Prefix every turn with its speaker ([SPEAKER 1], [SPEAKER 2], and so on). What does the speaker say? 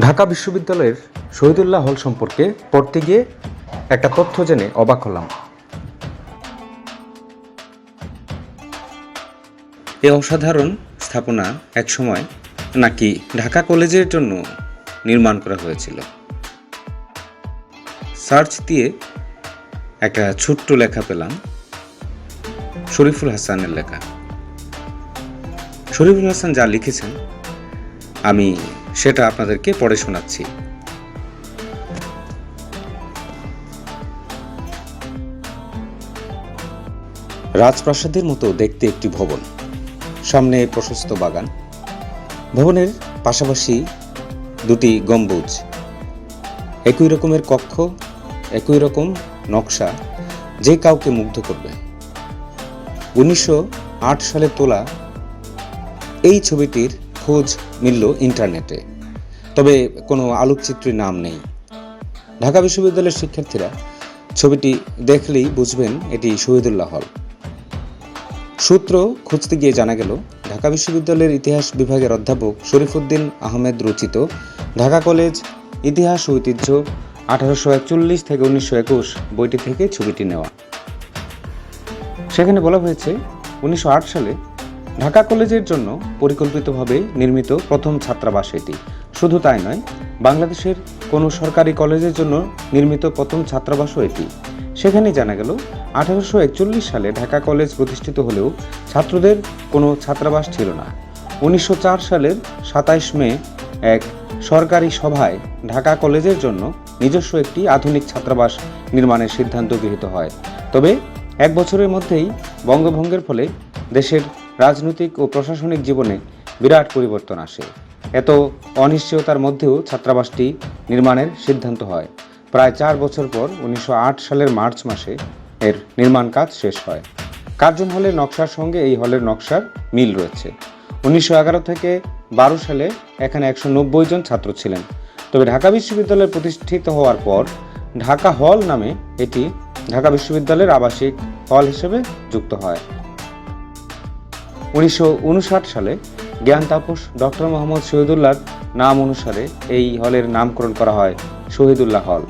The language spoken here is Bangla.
[SPEAKER 1] ঢাকা বিশ্ববিদ্যালয়ের শহীদুল্লাহ হল সম্পর্কে পড়তে গিয়ে একটা তথ্য জেনে অবাক হলাম।
[SPEAKER 2] এ অসাধারণ স্থাপনা একসময় নাকি ঢাকা কলেজের জন্য নির্মাণ করা হয়েছিল? সার্চ দিয়ে একটা ছোট্ট লেখা পেলাম, শরীফুল হাসানের লেখা। শরীফুল হাসান যা লিখেছেন, আমি সেটা আপনাদেরকে পড়ে শোনাচ্ছি। রাজপ্রাসাদের মতো দেখতে একটি ভবন। সামনে প্রশস্ত বাগান। ভবনের পাশাপাশি দুটি গম্বুজ। একই রকমের কক্ষ, একই রকম নকশা, যে কাউকে মুগ্ধ করবে। উনিশশো আট সালে তোলা এই ছবিটির খোঁজ মিলল ইন্টারনেটে। তবে কোনো আলোকচিত্রীর নাম নেই। ঢাকা বিশ্ববিদ্যালয়ের শিক্ষার্থীরা ছবিটি দেখলেই বুঝবেন এটি শহীদুল্লাহ হল। সূত্র খুঁজতে গিয়ে জানা গেল, ঢাকা বিশ্ববিদ্যালয়ের ইতিহাস বিভাগের অধ্যাপক শরীফুদ্দিন আহমেদ রচিত ঢাকা কলেজ ইতিহাস ঐতিহ্য আঠারোশো একচল্লিশ থেকে উনিশশো একুশ বইটি থেকে ছবিটি নেওয়া। সেখানে বলা হয়েছে, উনিশশো আট সালে ঢাকা কলেজের জন্য পরিকল্পিতভাবে নির্মিত প্রথম ছাত্রাবাস এটি। শুধু তাই নয়, বাংলাদেশের কোনো সরকারি কলেজের জন্য নির্মিত প্রথম ছাত্রাবাসও এটি। সেখানে জানা গেল, আঠারোশো একচল্লিশ সালে ঢাকা কলেজ প্রতিষ্ঠিত হলেও ছাত্রদের কোনো ছাত্রাবাস ছিল না। উনিশশো চার সালের সাতাইশ মে এক সরকারি সভায় ঢাকা কলেজের জন্য নিজস্ব একটি আধুনিক ছাত্রাবাস নির্মাণের সিদ্ধান্ত গৃহীত হয়। তবে এক বছরের মধ্যেই বঙ্গভঙ্গের ফলে দেশের রাজনৈতিক ও প্রশাসনিক জীবনে বিরাট পরিবর্তন আসে। এত অনিশ্চয়তার মধ্যেও ছাত্রাবাসটি নির্মাণের সিদ্ধান্ত হয়। প্রায় চার বছর পর উনিশশো আট সালের মার্চ মাসে এর নির্মাণ কাজ শেষ হয়। কার্জন হলের নকশার সঙ্গে এই হলের নকশার মিল রয়েছে। উনিশশো এগারো থেকে বারো সালে এখানে একশো নব্বই জন ছাত্র ছিলেন। তবে ঢাকা বিশ্ববিদ্যালয় প্রতিষ্ঠিত হওয়ার পর ঢাকা হল নামে এটি ঢাকা বিশ্ববিদ্যালয়ের আবাসিক হল হিসেবে যুক্ত হয়। উনিশশো উনষাট সালে জ্ঞান তাপস ডক্টর মোহাম্মদ শহীদুল্লাহর নাম অনুসারে এই হলের নামকরণ করা হয়, শহীদুল্লাহ হল।